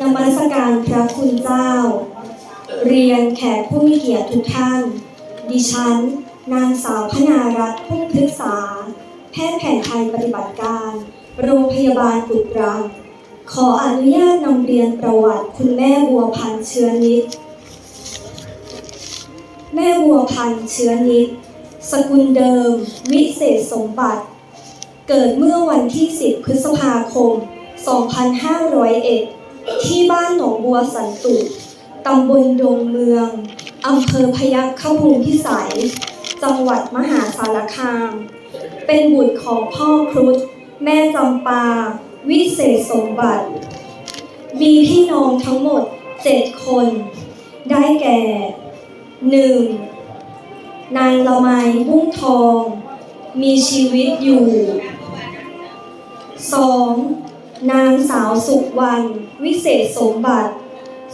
นมัสการพระคุณเจ้า เรียนแขกผู้มีเกียรติทุกท่าน ดิฉัน นางสาวพนารัตน์พุ่งพฤกษา แพทย์แผนไทยปฏิบัติการ โรงพยาบาลกุดรังขออนุญาตนำเรียนประวัติคุณแม่บัวพันธ์เชื้อนิด แม่บัวพันธ์เชื้อนิด สกุลเดิม วิเศษสมบัติ เกิดเมื่อวันที่ 10 พฤษภาคม 2501 ที่บ้านหนองบัวสันตุตำบลดงเมือง อำเภอพยัคฆภูมิพิสัย จังหวัดมหาสารคาม เป็นบุตรของพ่อครุฑแม่จำปา วิเศษสมบัติ มีพี่น้องทั้งหมด7คน ได้แก่ 1. นางละไมบุ้งทอง มีชีวิตอยู่ 2. นางสาวสุวรรณวิเศษสมบัติ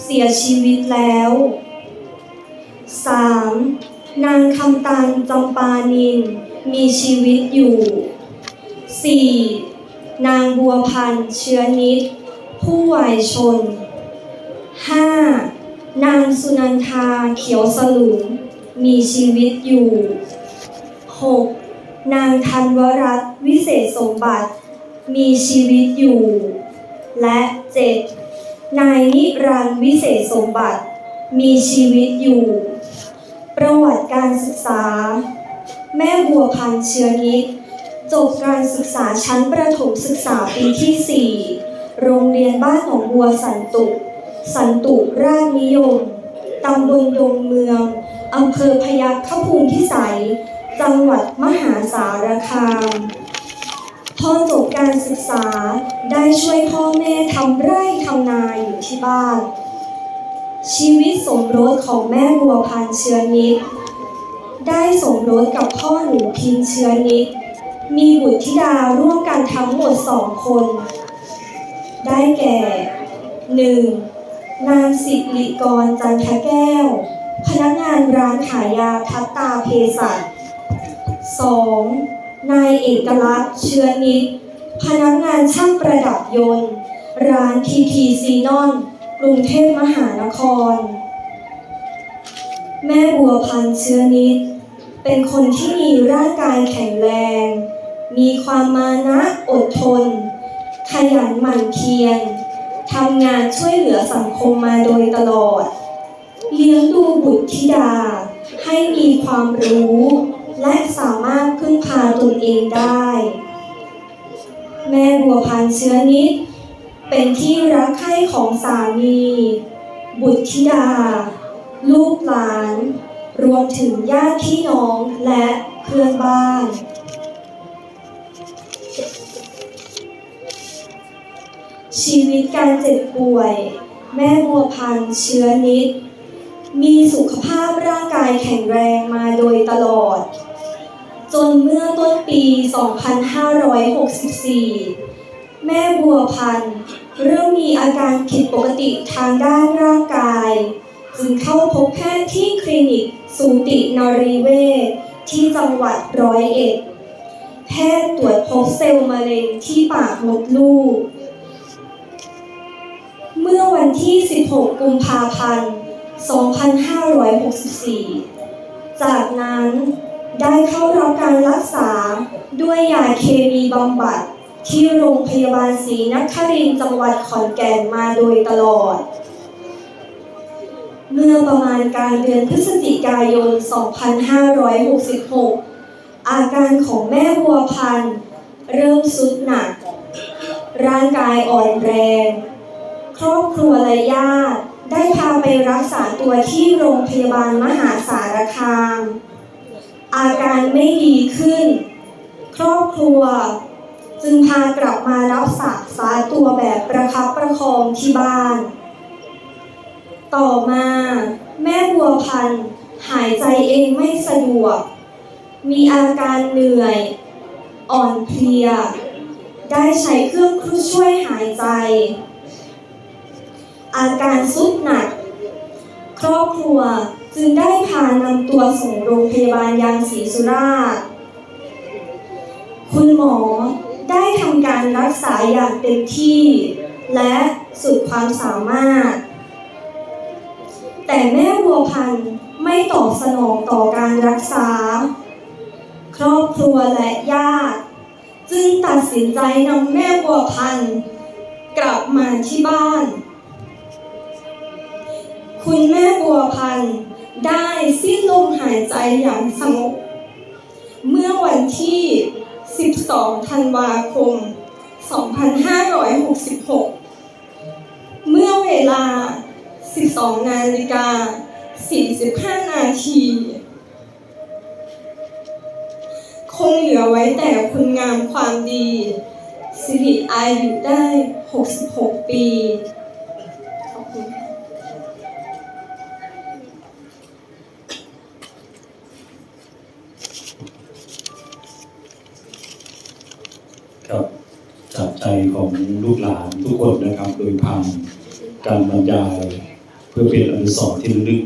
เสียชีวิตแล้ว 3. นางคำตาลจำปานิน มีชีวิตอยู่ 4. นางบัวพันธ์เชื้อนิด ผู้วายชน 5. นางสุนันทาเขียวสลุงมีชีวิตอยู่ 6. นางธันวรัตน์วิเศษสมบัติ มีชีวิตอยู่ และ 7. นายนิรันดร์วิเศษสมบัติ มีชีวิตอยู่ ประวัติการศึกษา แม่บัวพันเชื้อนิดจบการศึกษาชั้นประถมศึกษาปีที่ 4 โรงเรียนบ้านหนองบัวสันตุ สันตุราชนิยม ตำบลดงเมือง อำเภอพยัคฆภูมิพิสัย จังหวัดมหาสารคาม พอจบการศึกษาได้ช่วยพ่อแม่ทำไร่ทำนาอยู่ที่บ้าน ชีวิตสมรสของแม่บัวพันเชื้อนิดได้สมรสกับพ่อหนูพินเชื้อนิดมีบุตรธิดาร่วมกันทั้งหมดสองคน ได้แก่ 1. นางสิริกรจันทแก้ว พนักงานร้านขายยาทัตตาเภสัช 2. นายเอกลักษณ์เชื้อนิดพนักงานช่างประดับยนต์ ร้านทีทีซีนอน กรุงเทพมหานคร แม่บัวพันเชื้อนิด เป็นคนที่มีร่างกายแข็งแรง มีความมานะอดทน ขยันหมั่นเพียรทำงานช่วยเหลือสังคมมาโดยตลอด เลี้ยงดูบุตรธิดาให้มีความรู้ และสามารถพึ่งพาตนเองได้ แม่บัวพันเชื้อนิด เป็นที่รักใคร่ของสามี บุตรธิดา ลูกหลาน รวมถึงญาติพี่น้องและเพื่อนบ้านชีวิตการเจ็บป่วย แม่บัวพันเชื้อนิด มีสุขภาพร่างกายแข็งแรงมาโดยตลอด จนเมื่อต้นปี 2564 แม่บัวพันธ์เริ่มมีอาการผิดปกติทางด้านร่างกาย จึงเข้าพบแพทย์ที่คลินิกสูตินรีเวชที่จังหวัดร้อยเอ็ด แพทย์ตรวจพบเซลล์มะเร็งที่ปากมดลูก เมื่อวันที่ 16 กุมภาพันธ์ 2564 จากนั้น ได้เข้ารับการรักษาด้วยยาเคมีบำบัด ที่โรงพยาบาลศรีนครินทร์จังหวัดขอนแก่นมาโดยตลอด เมื่อประมาณกลางเดือนพฤศจิกายน 2566 อาการของแม่บัวพันธ์เริ่มสุดหนัก ร่างกายอ่อนแรง ครอบครัวและญาติได้พาไปรักษาตัวที่โรงพยาบาลมหาสารคาม อาการไม่ดีขึ้น ครอบครัว จึงพากลับมารับษาษาตัวแบบประคับประคองที่บ้าน ต่อมาแม่บัวพันธ์หายใจเองไม่สะดวก มีอาการเหนื่อย อ่อนเพลีย ได้ใช้เครื่องช่วยหายใจ อาการสุดหนัก ครอบครัว จึงได้พานำตัวส่งโรงพยาบาลยางศรีสุราษฎร์คุณหมอได้ทำการรักษาอย่างเต็มที่ และสุดความสามารถ แต่แม่วัวพันธุ์ไม่ตอบสนองต่อการรักษา ครอบครัวและญาติ จึงตัดสินใจนำแม่วัวพันธุ์กลับมาที่บ้าน คุณแม่บัวพันธ์ ได้สิ้นลมหายใจอย่างสงบเมื่อวันที่ 12 ธันวาคม 2566 เมื่อเวลา 12 นาฬิกา 45 นาที คงเหลือไว้แต่คุณงามความดี สิริอายุได้ 66 ปี ครับจับใจของลูกหลานทุกคนนะครับ โดยผ่านการบรรยาย เพื่อเป็นอนุสรณ์ที่ลึก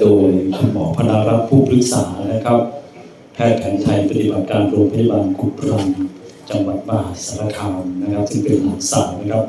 โดยคุณหมอพนารักษ์ผู้ปรึกษานะครับ แพทย์แผนไทยปฏิบัติการโรงพยาบาลกุฎรังจังหวัดมหาสารคามนะครับ ซึ่งเป็นหลานสาวนะครับ